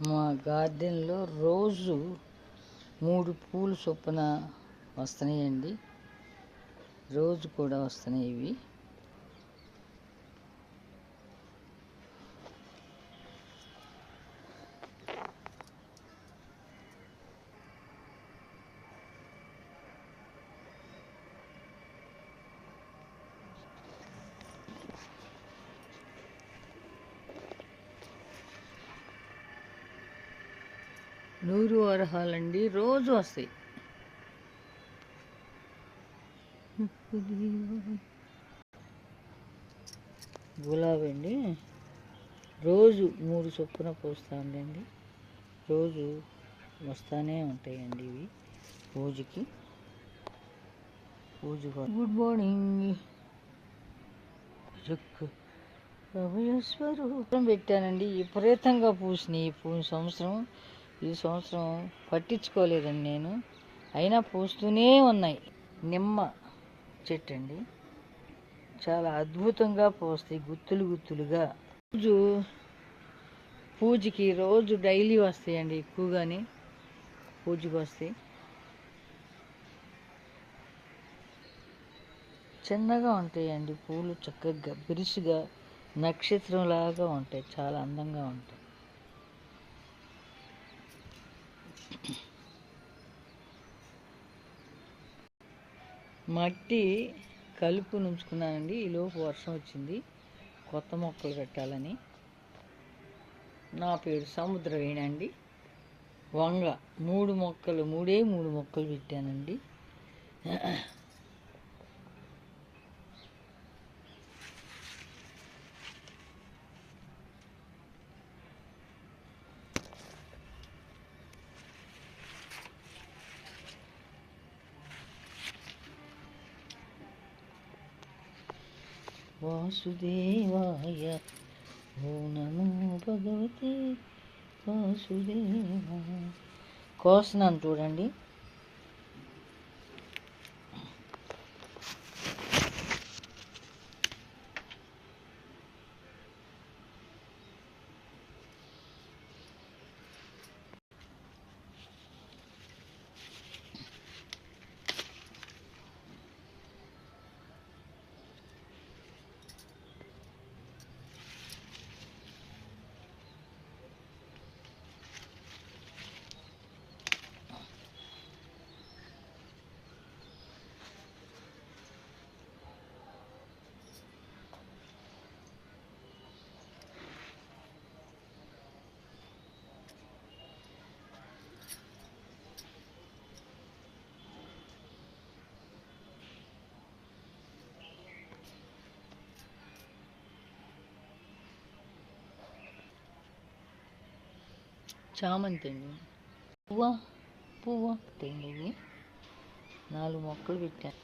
మా గార్డెన్లో రోజు మూడు పూలు చొప్పున వస్తున్నాయండి రోజు కూడా వస్తున్నాయి ఇవి నూరు వరహాలండి రోజు వస్తాయి. గులాబీ అండి. రోజు మూడు చొప్పున పోస్తాండి రోజు వస్తానే ఉంటాయండి ఇవి పూజకి పూజ గుడ్ మార్నింగ్. స్వరూపం పెట్టానండి. విపరీతంగా పూసినాయి ఈ పూ సంవత్సరం. ఈ సంవత్సరం పట్టించుకోలేదండి నేను. అయినా పూస్తూనే ఉన్నాయి. నిమ్మ చెట్టు అండి. చాలా అద్భుతంగా పోస్తాయి గుత్తులు గుత్తులుగా. రోజు పూజకి రోజు డైలీ వస్తాయండి ఎక్కువగానే. పూజకి వస్తాయి. చిన్నగా ఉంటాయండి పూలు చక్కగా బిరుసుగా నక్షత్రంలాగా ఉంటాయి. చాలా అందంగా ఉంటాయి. మట్టి కలుపు నుంచుకున్నానండి. ఈలోపు వర్షం వచ్చింది. కొత్త మొక్కలు పెట్టాలని. నా పేరు సముద్రవేణండి వంగ మూడు మొక్కలు మూడే మూడు మొక్కలు పెట్టానండి. వాసుదేవాయ ఓ నమో భగవతే వాసుదేవ కోస్తున్నాను చూడండి. చామంతి అండి పువ్వ పువ్వ తెంగివి నాలుగు మొక్కలు పెట్టాను